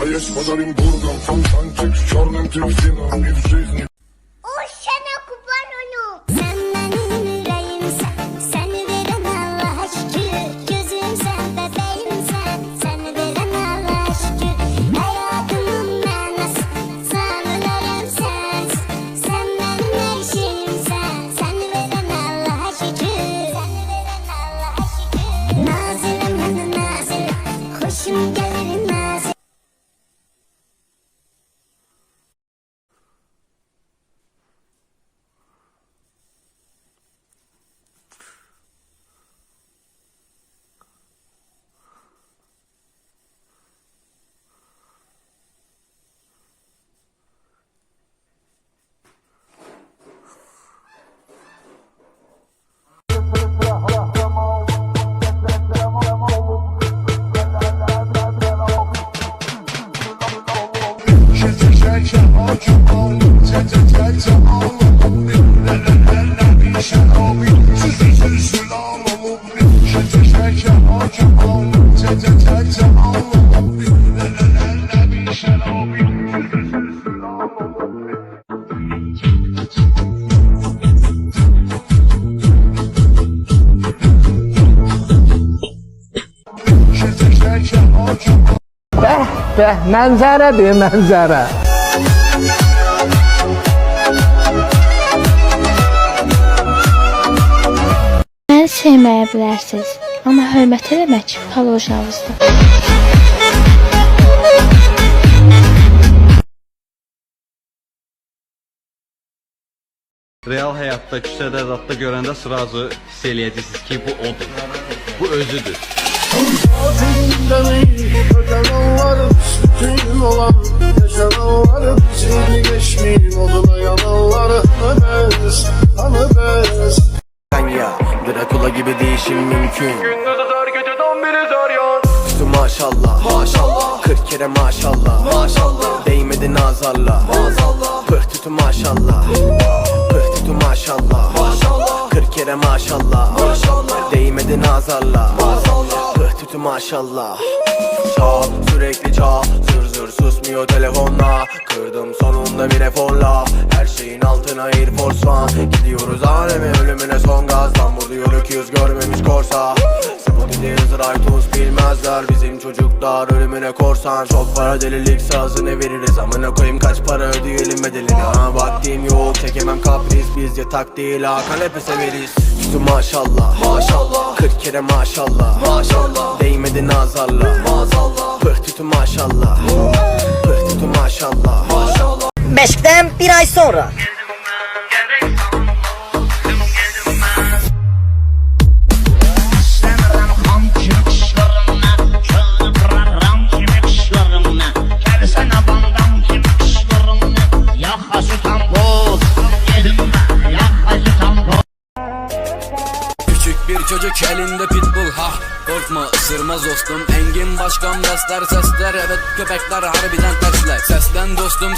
А я с Оренбургом, фонтанчик с черным дельфином И в жизни Bəh, bəh, mənzərədir, mənzərə. Məni sevməyə bilərsiniz, amma hörmət eləmək palojanızdır. Real həyatda küçədə zətdə görəndə sıracı hiss eləyəcəksiniz ki, bu odur. Bu özüdür. Bütün olan oduna gibi değişim mümkün. Gündüz dar geceden biri zar yar. Üstü maşallah. Maşallah. 40 kere maşallah. Maşallah. Değmedi nazarla. Maazallah Pıh tütü maşallah. Pıh tütü maşallah. Maşallah. 40 kere maşallah. Maşallah. Değmedi nazarla. Maazallah Pıh tütü maşallah. Çal sürekli çal. Zır zır susmuyor telefonla. Kırdım sonunda bir eforla. Her şeyin altına Air Force One. Gidiyoruz aleme ölümüne son bilmezler Bizim çocuklar ölümüne korsan. Çok para delilik sazını veririz? Amına koyayım kaç para ödeyelim bedelini? Ha vaktim yok çekemem kapris. Biz yatak değil ha kanepe severiz Üstü maşallah Maşallah. 40 kere maşallah. Maşallah. Değmedi nazarla. Maazallah Pıh tütü maşallah. Pıh tütü maşallah. Maşallah. Beşikten bir ay sonra. Korkma ısırmaz dostum. Engin başkan besler sesler. Evet köpekler harbiden tersler. Sesten dostum